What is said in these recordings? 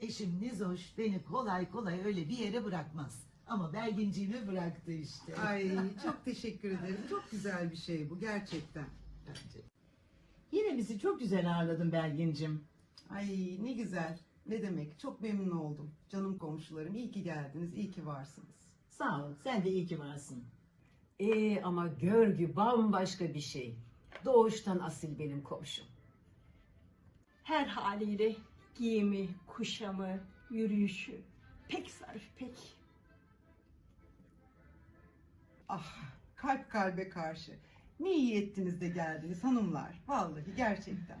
Eşim Nizoş beni kolay kolay öyle bir yere bırakmaz. Ama Belginciğimi bıraktı işte. Ay çok teşekkür ederim. Çok güzel bir şey bu gerçekten. Bence. Yine bizi çok güzel ağırladın Belgin'cim. Ay ne güzel. Ne demek? Çok memnun oldum. Canım komşularım iyi ki geldiniz. iyi ki varsınız. Sağ ol. Sen de iyi ki varsın. Ee ama görgü bambaşka bir şey. Doğuştan asil benim komşum. Her haliyle giyimi, kuşamı, yürüyüşü pek zarif pek. Ah kalp kalbe karşı. Ne iyi ettiniz de geldiniz hanımlar. Vallahi gerçekten.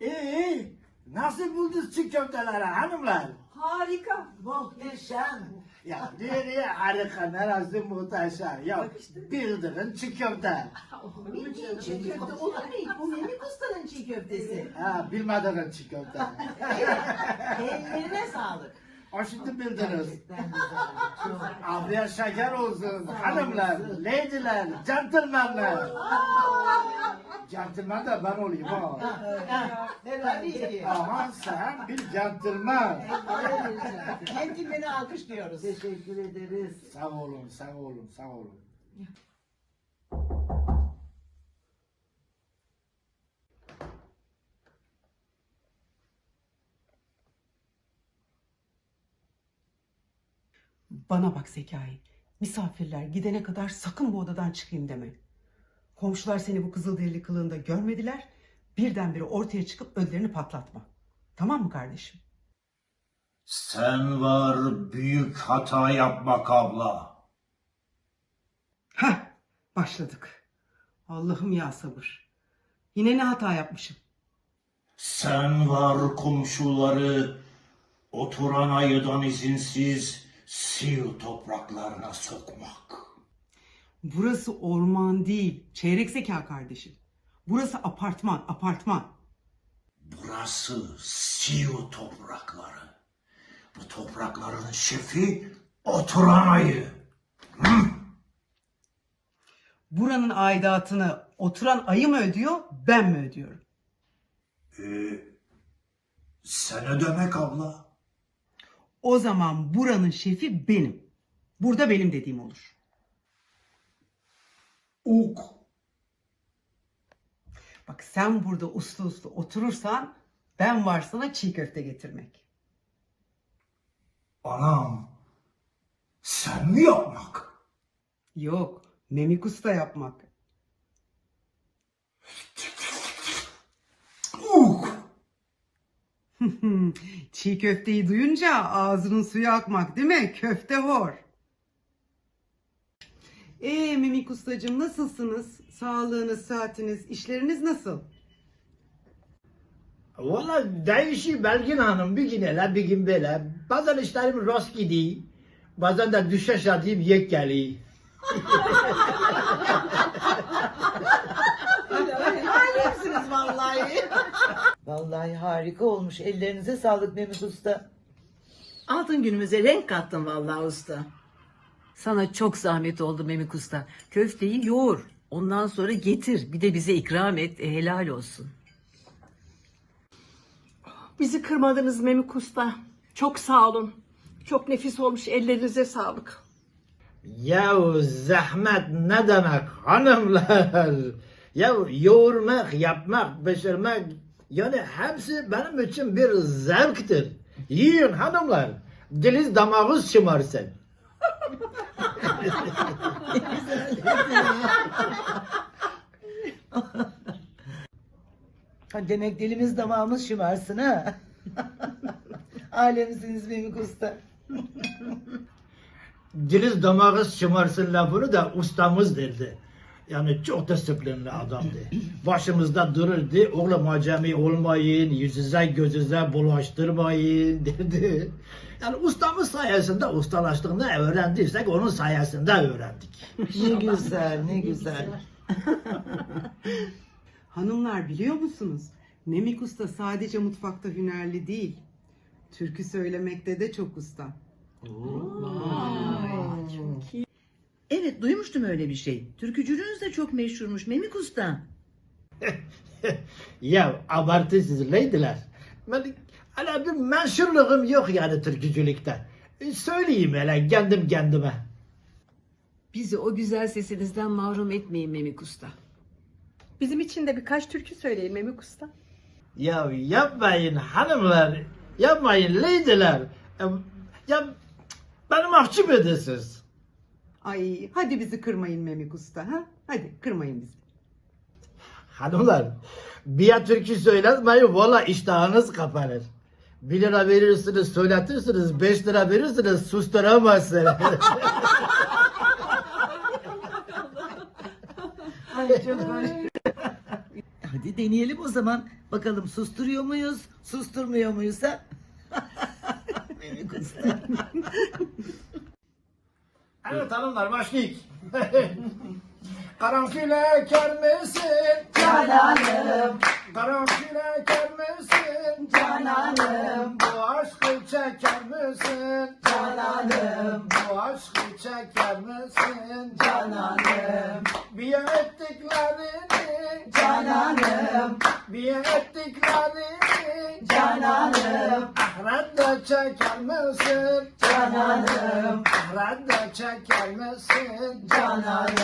Ee, nasıl buldunuz çiğ köfteleri hanımlar? Harika. Muhteşem. Ya nereye harika, neresi muhteşem. Ya bildiğin çiğ köfte. Bildiğin çiğ köfte olur mu? Bu Memik Usta'nın çiğ köftesi. Ha, bilmediğin çiğ köfte. Ellerine sağlık. Şimdi bildiniz. Afiyet şeker olsun hanımlar, ladiler, gentlemenler. Gentleman da ben olayım ha. Aman sen bir gentleman. Kendini alkışlıyoruz. Teşekkür ederiz. Sağ olun, sağ olun, sağ olun. Bana bak Zekai. Misafirler gidene kadar sakın bu odadan çıkayım deme. Komşular seni bu kızılderili kılığında görmediler. Birdenbire ortaya çıkıp ödlerini patlatma. Tamam mı kardeşim? Sen var büyük hata yapmak abla. Heh, başladık. Allah'ım ya sabır. Yine ne hata yapmışım? Sen var komşuları oturan ayıdan izinsiz Siyu topraklarına sokmak. Burası orman değil, çeyrek zeka kardeşim. Burası apartman, apartman. Burası Siyu toprakları. Bu toprakların şefi oturan ayı. Buranın aidatını oturan ayı mı ödüyor, ben mi ödüyorum? Ee, sen ödemek abla. O zaman buranın şefi benim. Burada benim dediğim olur. Uk. Bak sen burada uslu uslu oturursan ben var sana çiğ köfte getirmek. Anam. Sen mi yapmak? Yok, Memik Usta yapmak. Uk. Çiğ köfteyi duyunca ağzının suyu akmak değil mi? Köfte hor. Ee Memik Ustacığım nasılsınız? Sağlığınız, saatiniz, işleriniz nasıl? Valla değişiyor Belgin Hanım. Bir gün öyle bir gün böyle. Bazen işlerim rast gidiyor. Bazen de düşeş edeyim yek geliyor. Alemsiniz vallahi. Vallahi harika olmuş. Ellerinize sağlık Memik Usta. Altın günümüze renk kattın vallahi usta. Sana çok zahmet oldu Memik Usta. Köfteyi yoğur. Ondan sonra getir. Bir de bize ikram et. E, helal olsun. Bizi kırmadınız Memik Usta. Çok sağ olun. Çok nefis olmuş ellerinize sağlık. Yahu zahmet ne demek hanımlar? Ya yoğurmak, yapmak, pişirmek yani hepsi benim için bir zevktir. Yiyin hanımlar. Diliz damağınız şımarsın. Ha, demek dilimiz damağımız şımarsın ha. Alemsiniz Memik Usta. Diliz damağınız şımarsın lafını da ustamız derdi. Yani çok disiplinli adamdı. Başımızda dururdu. Oğlum acemi olmayın, yüzüze gözüze bulaştırmayın derdi. Yani ustamız sayesinde ustalaştığını öğrendiysek onun sayesinde öğrendik. Ne güzel, ne güzel. Hanımlar biliyor musunuz? Memik Usta sadece mutfakta hünerli değil. Türkü söylemekte de çok usta. Evet duymuştum öyle bir şey. Türkücülüğünüz de çok meşhurmuş Memik Usta. ya abartısız leydiler. Ben, öyle bir menşurluğum yok yani türkücülükte. E, Söyleyeyim hele kendim kendime. Bizi o güzel sesinizden mahrum etmeyin Memik Usta. Bizim için de birkaç türkü söyleyin Memik Usta. Ya yapmayın hanımlar, yapmayın leydiler. Ya, ya beni mahcup ediyorsunuz. Ay hadi bizi kırmayın Memik Usta ha? Hadi kırmayın bizi. Hanımlar, bir türkü söyletmeyin valla iştahınız kapanır. Bir lira verirsiniz söyletirsiniz, beş lira verirsiniz susturamazsınız. Ay çok hoş. Hadi deneyelim o zaman. Bakalım susturuyor muyuz? Susturmuyor muyuz ha? Memik Usta. Evet hanımlar başlayık. Karanfile ker misin? Cananım. Karanfile ker misin? Cananım. Bu aşkı çeker misin? Cananım. Bu aşkı çeker misin? Cananım. Bir ettiklerini Cananım. Bir ettiklerini Cananım. Ahirette çeker misin? Cananım. Çeker misin? Cananım.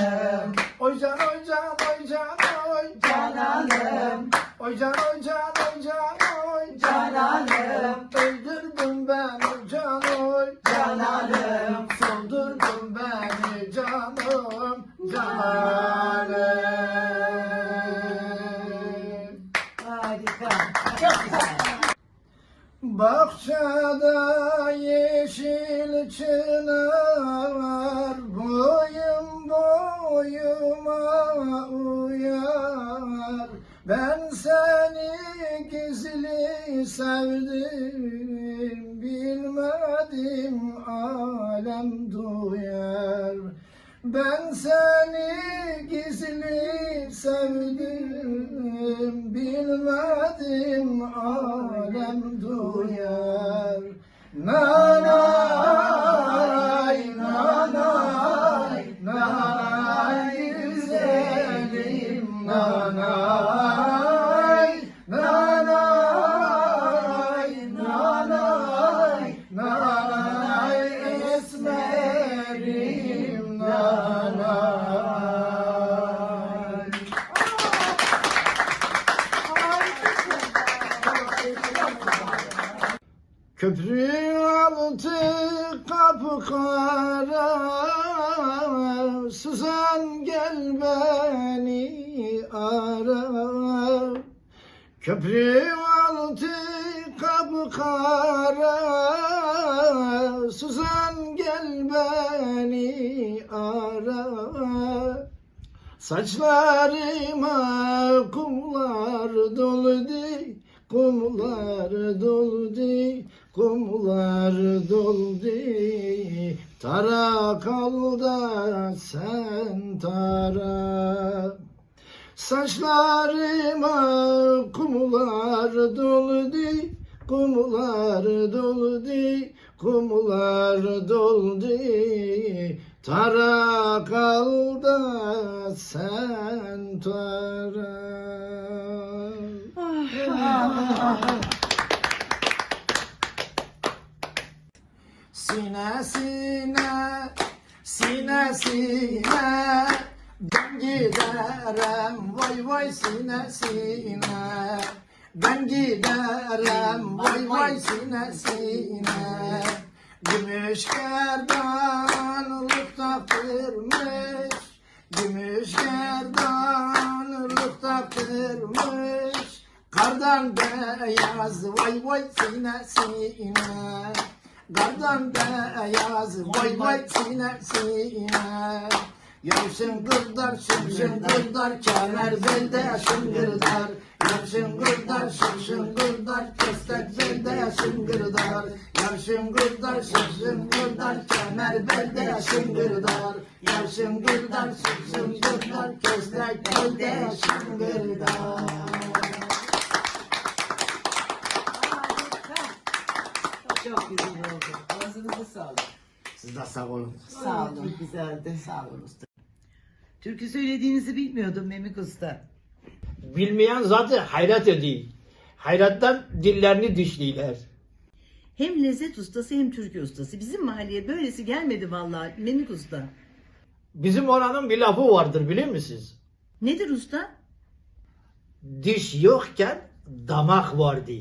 Kara Suzan gel beni ara. Saçlarıma kumlar doldu Kumlar doldu, kumlar doldu Tara kal da sen tara. Saçlarıma kumlar doldu Kumlar doldu, kumlar doldu. Tara kal da sen tara. Sine sine, sine sine. Ben giderim vay vay sine sine Ben giderim vay vay sine sine. Gümüş gerdanlık taktırmış Gümüş gerdanlık taktırmış Kardan beyaz vay vay sine sine. Kardan beyaz vay vay sine sine Yavşın gırdar şımşın gırdar kemer belde şıngırdar Yavşın gırdar şımşın gırdar kestek belde şıngırdar Yavşın gırdar şımşın gırdar kemer belde şıngırdar Yavşın gırdar şımşın gırdar kestek belde şıngırdar Çok güzel oldu. Ağzınıza sağlık. Siz de sağ olun. Sağ olun. Güzeldi. Sağ olun. Türkü söylediğinizi bilmiyordum Memik Usta. Bilmeyen zaten hayret ediyor. Hayretten dillerini dişliler. Hem lezzet ustası hem türkü ustası. Bizim mahalleye böylesi gelmedi vallahi Memik Usta. Bizim oranın bir lafı vardır biliyor musunuz? Nedir usta? Diş yokken damak vardı.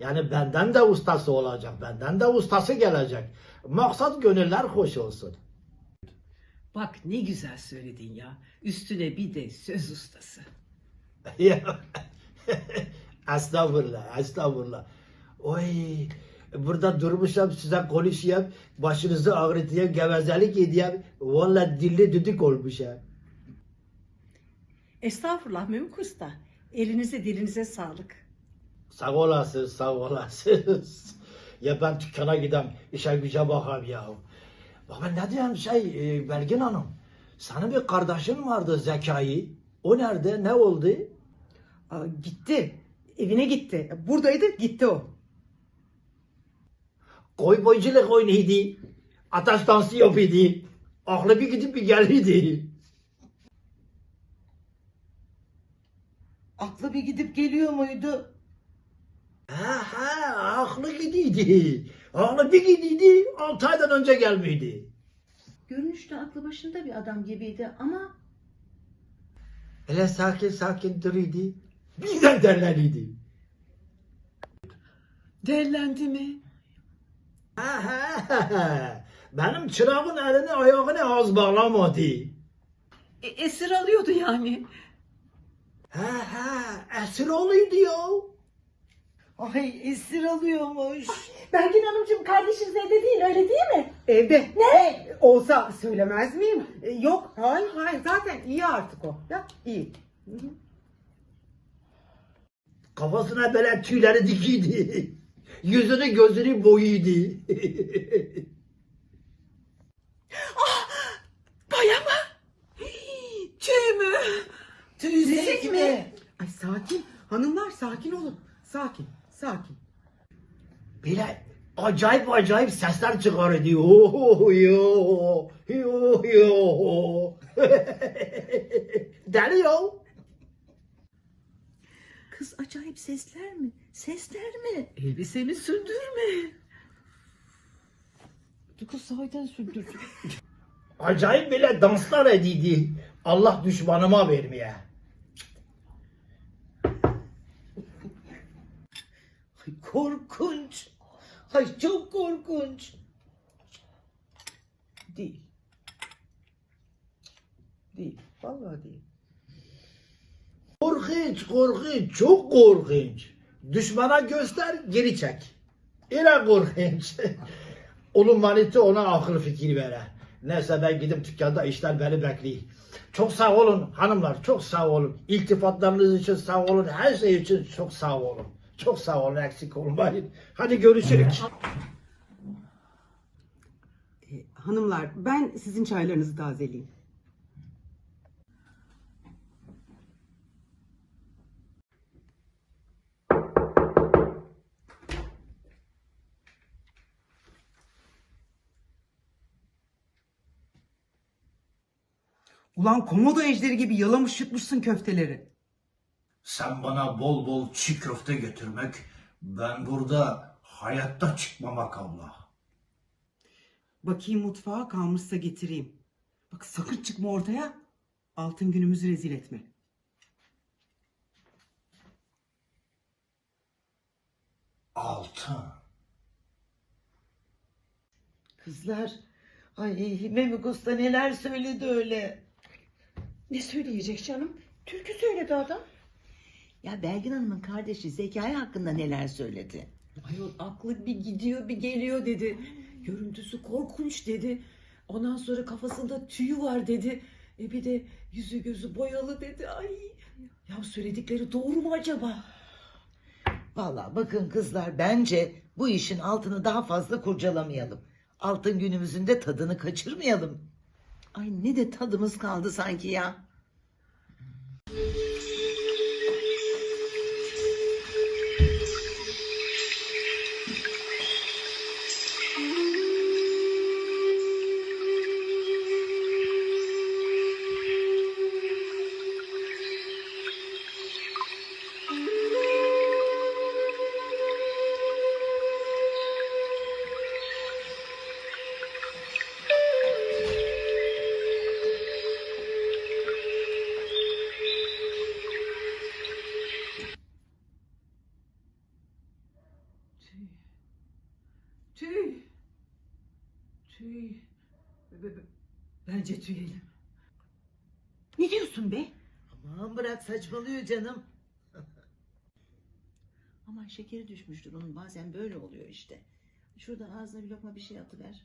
Yani benden de ustası olacak, benden de ustası gelecek. Maksat gönüller hoş olsun. Bak ne güzel söyledin ya. Üstüne bir de söz ustası. Ya, estağfurullah, estağfurullah. Oy, burada durmuşum size konuşayım, başınızı ağrıtayım, gevezelik edeyim. Valla dilli düdük olmuşum. Estağfurullah Memik Usta. Elinize dilinize sağlık. Sağ olasın, sağ olasınız. ya ben dükkana gidem, işe güce bakam ya. Bak ben ne diyeyim şey, e, Belgin Hanım. Senin bir kardeşin vardı Zekai. O nerede, ne oldu? Aa, gitti. Evine gitti. Buradaydı gitti o. Koy boyculuk oynaydı. Ateş dansı yapıyordu. Aklı bir gidip bir geliydi. Aklı bir gidip geliyor muydu? Ha ha, aklı gidiydi. Aklı bir gidiydi, altı aydan önce gelmiydi. Görünüşte aklı başında bir adam gibiydi ama Hele sakin sakin duruydu. Birden derleniydi. Derlendi mi? Ha, ha, ha, ha. Benim çırağın elini ayağını az bağlamadı. E, esir alıyordu yani. Ha ha, esir oluydu ya. Ay esir alıyormuş. Belgin Hanımcığım kardeşiniz evde değil öyle değil mi? Evde. Ne? Olsa söylemez miyim? E, Yok. Hayır hayır. Zaten iyi artık o. Ya iyi. Kafasına böyle tüyleri dikiydi. Yüzünü gözünü boyuydu. Baya mı? Tüy mü? Tüysek mi? Ay sakin. Hanımlar sakin olun. Sakin. Sakin. Böyle acayip acayip sesler çıkarıyordu. Oh, yo, yo, yo. Deli ya. kız acayip sesler mi? Sesler mi? Elbiseni sündürme. Kız sahiden sündürdü. Acayip böyle danslar ediydi. Allah düşmanıma vermeye. Korkunç. Ay çok korkunç. Değil. Değil. Vallahi değil. Korkunç, korkunç, çok korkunç. Düşmana göster, geri çek. Yine korkunç. Onun maniti ona akıl fikir vere. Neyse ben gidip dükkanda işler beni bekliyor. Çok sağ olun hanımlar, çok sağ olun. İltifatlarınız için sağ olun, her şey için çok sağ olun. Çok sağ olun, eksik olmayın. Hadi görüşürüz. E, hanımlar ben sizin çaylarınızı tazeleyeyim. Ulan komodo ejderi gibi yalamış yutmuşsun köfteleri. Sen bana bol bol çiğ köfte getirmek, ben burada hayatta çıkmamak abla. Bakayım mutfağa kalmışsa getireyim. Bak sakın çıkma ortaya. Altın günümüzü rezil etme. Altın. Kızlar. Ay Memik Usta neler söyledi öyle. Ne söyleyecek canım? Türkü söyledi adam. Ya Belgin Hanım'ın kardeşi Zekai hakkında neler söyledi? Ayol aklı bir gidiyor bir geliyor dedi. Görüntüsü korkunç dedi. Ondan sonra kafasında tüyü var dedi. E bir de yüzü gözü boyalı dedi. Ay ya söyledikleri doğru mu acaba? Vallahi bakın kızlar bence bu işin altını daha fazla kurcalamayalım. Altın günümüzün de tadını kaçırmayalım. Ay ne de tadımız kaldı sanki ya. Bence tüyelim. Ne diyorsun be? Aman bırak saçmalıyor canım. Aman şekeri düşmüştür onun bazen böyle oluyor işte. Şuradan ağzına bir lokma bir şey atıver.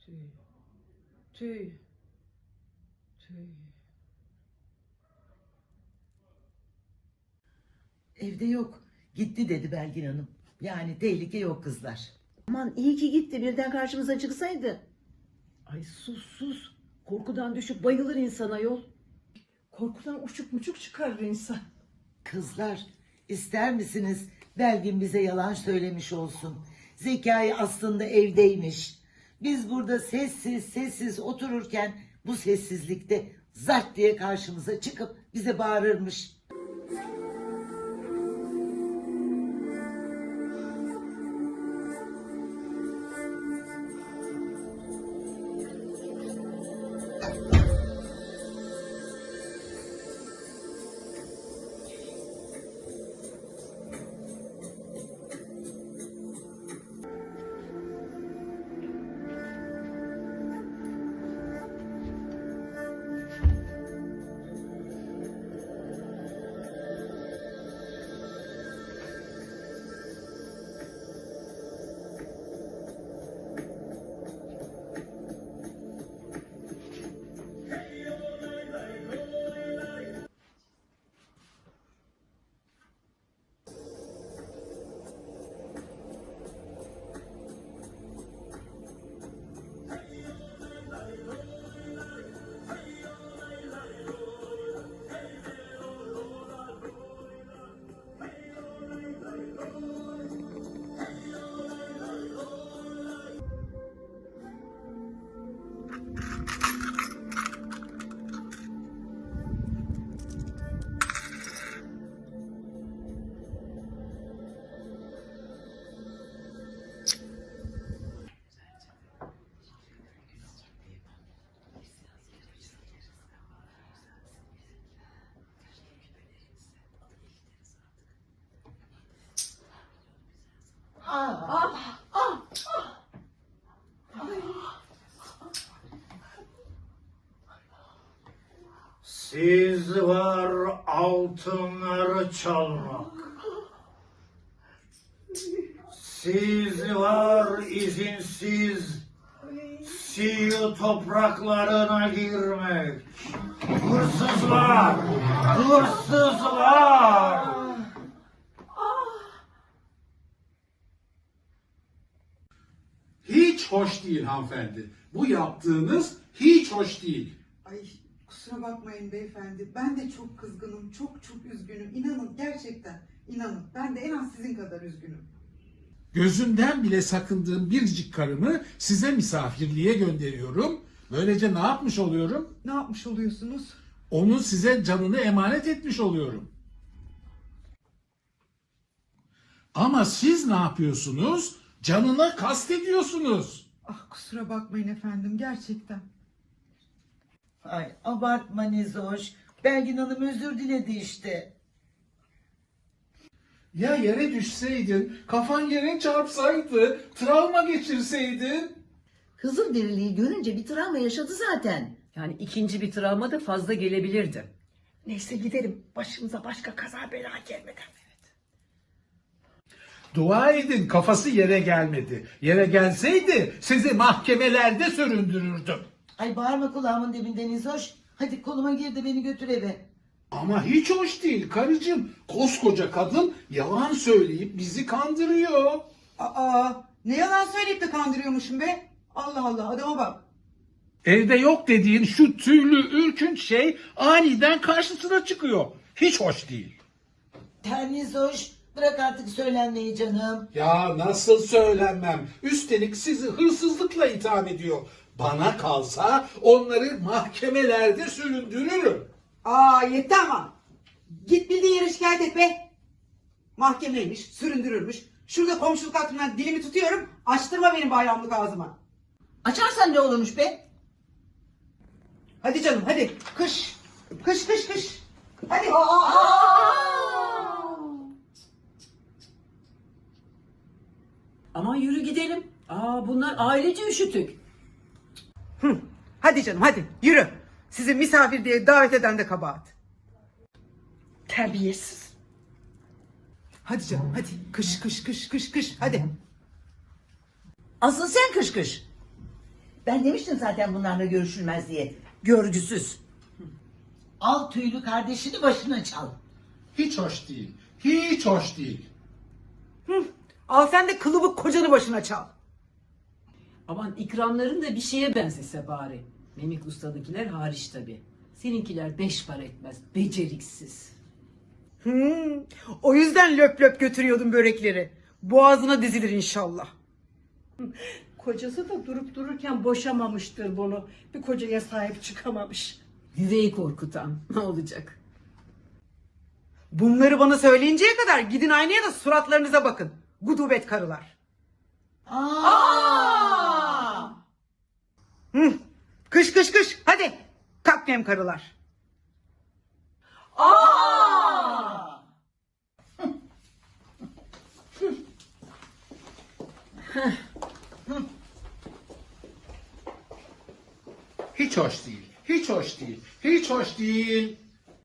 Tüy. Tüy. Tüy. Evde yok. Gitti dedi Belgin Hanım. Yani tehlike yok kızlar. Aman iyi ki gitti birden karşımıza çıksaydı. Ay sus sus. Korkudan düşüp bayılır insana yol. Korkudan uçuk muçuk çıkarır insan. Kızlar ister misiniz Belgin bize yalan söylemiş olsun. Zekai aslında evdeymiş. Biz burada sessiz sessiz otururken bu sessizlikte zart diye karşımıza çıkıp bize bağırırmış. Siz var altınları çalmak. Siz var izinsiz Siyu topraklarına girmek. Hırsızlar! Hırsızlar! Hiç hoş değil hanımefendi. Bu yaptığınız hiç hoş değil. Ay kusura bakmayın beyefendi. Ben de çok kızgınım. Çok çok üzgünüm. İnanın gerçekten. inanın. Ben de en az sizin kadar üzgünüm. Gözünden bile sakındığım biricik karımı size misafirliğe gönderiyorum. Böylece ne yapmış oluyorum? Ne yapmış oluyorsunuz? Onun size canını emanet etmiş oluyorum. Ama siz ne yapıyorsunuz? Canına kastediyorsunuz. Ah kusura bakmayın efendim gerçekten. Ay abartma Nezoş. Belgin Hanım özür diledi işte. Ya yere düşseydin, kafan yere çarpsaydı, travma geçirseydin. Kızılderili'yi görünce bir travma yaşadı zaten. Yani ikinci bir travma da fazla gelebilirdi. Neyse gidelim. Başımıza başka kaza bela gelmeden. Dua edin kafası yere gelmedi. Yere gelseydi sizi mahkemelerde süründürürdüm. Ay bağırma kulağımın dibinde Nezoş. Hadi koluma gir de beni götür eve. Ama hiç hoş değil karıcığım. Koskoca kadın yalan söyleyip bizi kandırıyor. Aa ne yalan söyleyip de kandırıyormuşum be. Allah Allah adama bak. Evde yok dediğin şu tüylü ürkünç şey aniden karşısına çıkıyor. Hiç hoş değil. Ter Nezoş. Bırak artık söylenmeyi canım. Ya nasıl söylenmem. Üstelik sizi hırsızlıkla itham ediyor. Bana kalsa onları mahkemelerde süründürürüm. Aa yetti ama. Git bildiğin yere şikayet et be. Mahkemeymiş, süründürürmüş. Şurada komşuluk hakkından dilimi tutuyorum. Açtırma benim bayramlık ağzıma. Açarsan ne olurmuş be? Hadi canım hadi. Kış. Kış kış kış. Hadi. Aman yürü gidelim. Aa bunlar ailece üşütük. Hadi canım hadi yürü. Sizi misafir diye davet eden de kabahat. Terbiyesiz. Hadi canım hadi. Kış kış kış kış kış hadi. Asıl sen kış kış. Ben demiştim zaten bunlarla görüşülmez diye. Görgüsüz. Al tüylü kardeşini başına çal. Hiç hoş değil. Hiç hoş değil. Al sen de kılıbık kocanı başına çal. Aman ikramların da bir şeye benzese bari. Memik ustadakiler hariç tabii. Seninkiler beş para etmez. Beceriksiz. Hmm, o yüzden löp löp götürüyordum börekleri. Boğazına dizilir inşallah. Kocası da durup dururken boşamamıştır bunu. Bir kocaya sahip çıkamamış. Yüreği korkutan. Ne olacak? Bunları bana söyleyinceye kadar gidin aynaya da suratlarınıza bakın. Gudubet karılar. Hı, kış kış kış hadi. Kalkmayayım karılar. Hiç hoş değil. Hiç hoş değil. Hiç hoş değil.